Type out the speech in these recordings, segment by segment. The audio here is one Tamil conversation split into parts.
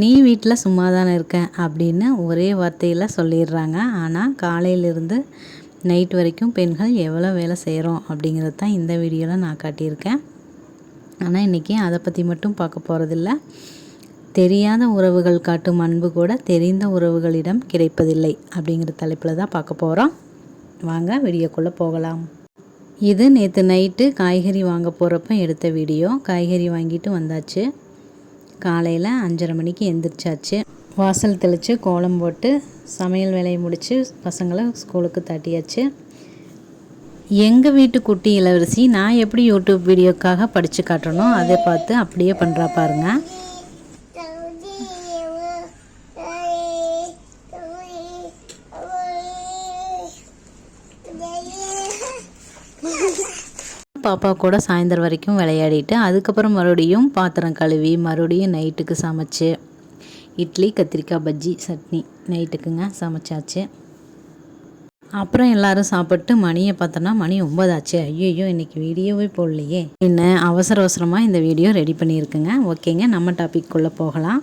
நீ வீட்டில் சும்மா தானே இருக்கேன் அப்படின்னு ஒரே வார்த்தையில் சொல்லிடுறாங்க. ஆனால் காலையிலிருந்து நைட் வரைக்கும் பெண்கள் எவ்வளோ வேலை செய்கிறோம் அப்படிங்கிறது தான் இந்த வீடியோவில் நான் காட்டியிருக்கேன். ஆனால் இன்றைக்கி அதை பற்றி மட்டும் பார்க்க போகிறதில்ல தெரியாத உறவுகள் காட்டும் அன்பு கூட தெரிந்த உறவுகளிடம் கிடைப்பதில்லை அப்படிங்கிற தலைப்பில் தான் பார்க்க போகிறோம் வாங்க வீடியோக்குள்ளே போகலாம். இது நேற்று நைட்டு காய்கறி வாங்க போகிறப்ப எடுத்த வீடியோ. காய்கறி வாங்கிட்டு வந்தாச்சு. காலையில் அஞ்சரை மணிக்கு எந்திரிச்சாச்சு. வாசல் தெளித்து கோலம் போட்டு சமையல் வேலையை முடித்து பசங்களை ஸ்கூலுக்கு தட்டியாச்சு. எங்கள் வீட்டு குட்டி இளவரசி நான் எப்படி யூடியூப் வீடியோக்காக படித்து காட்டணும் அதை பார்த்து அப்படியே பண்ணுறா பாருங்க. பாப்பா கூட சாயந்தரம் வரைக்கும் விளையாடிட்டு அதுக்கப்புறம் மறுபடியும் பாத்திரம் கழுவி மறுபடியும் நைட்டுக்கு சமைச்சு இட்லி கத்திரிக்காய் பஜ்ஜி சட்னி நைட்டுக்குங்க சமைச்சாச்சு. அப்புறம் எல்லாரும் சாப்பிட்டு மணியை பார்த்தோன்னா மணி ஒன்பதாச்சு. ஐயோ இன்னைக்கு வீடியோவே போடலையே. என்ன அவசர அவசரமாக இந்த வீடியோ ரெடி பண்ணியிருக்குங்க. ஓகேங்க நம்ம டாபிக் போகலாம்.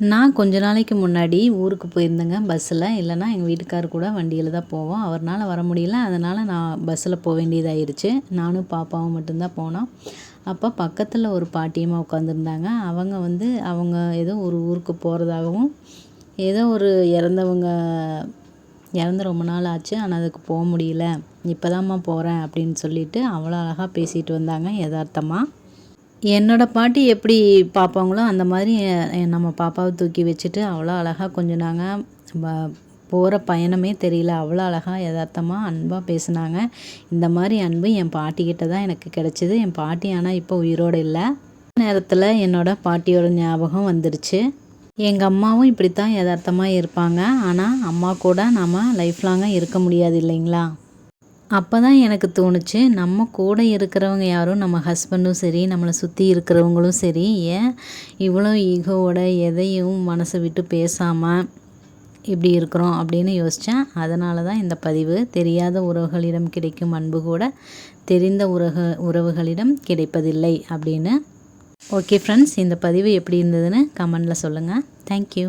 நான் கொஞ்ச நாளைக்கு முன்னாடி ஊருக்கு போயிருந்தேங்க பஸ்ஸில். இல்லைனா எங்கள் வீட்டுக்கார் கூட வண்டியில் தான் போவோம். அவர்னால் வர முடியல. அதனால் நான் பஸ்ஸில் போக வேண்டியதாயிருச்சு. நானும் பாப்பாவும் மட்டும்தான் போனோம். அப்போ பக்கத்தில் ஒரு பாட்டியம்மா உட்காந்துருந்தாங்க அவங்க வந்து அவங்க ஏதோ ஒரு ஊருக்கு போகிறதாகவும் ஏதோ ஒரு இறந்தவங்க இறந்து ரொம்ப நாள் ஆச்சு. ஆனால் அதுக்கு போக முடியல. இப்போதாம்மா போகிறேன் அப்படின்னு சொல்லிட்டு அவ்வளோ அழகாக பேசிகிட்டு வந்தாங்க யதார்த்தமாக என்னோடய பாட்டி எப்படி பார்ப்பாங்களோ அந்த மாதிரி நம்ம பாப்பாவை தூக்கி வச்சுட்டு அவ்வளோ அழகாக கொஞ்சம் நாங்கள் போகிற பயணமே தெரியல. அவ்வளோ அழகாக யதார்த்தமாக அன்பாக பேசினாங்க. இந்த மாதிரி அன்பு என் பாட்டிக்கிட்ட தான் எனக்கு கிடச்சிது. என் பாட்டி ஆனால் இப்போ உயிரோடு இல்லை. நேரத்தில் என்னோடய பாட்டியோட ஞாபகம் வந்துடுச்சு எங்கள் அம்மாவும் இப்படி தான் யதார்த்தமாக இருப்பாங்க. ஆனால் அம்மா கூட நம்ம லைஃப் லாங்காக இருக்க முடியாது இல்லைங்களா? அப்போ தான் எனக்கு தோணுச்சு நம்ம கூட இருக்கிறவங்க யாரும் நம்ம ஹஸ்பண்டும் சரி நம்மளை சுற்றி இருக்கிறவங்களும் சரி ஏன் இவ்வளோ ஈகோவோட எதையும் மனசை விட்டு பேசாமல் இப்படி இருக்கிறோம் அப்படின்னு யோசித்தேன் அதனால தான் இந்த பதிவு. தெரியாத உறவுகளிடம் கிடைக்கும் அன்பு கூட தெரிந்த உறவு உறவுகளிடம் கிடைப்பதில்லை அப்படின்னு. ஓகே ஃப்ரெண்ட்ஸ் இந்த பதிவு எப்படி இருந்ததுன்னு கமெண்டில் சொல்லுங்கள் தேங்க்யூ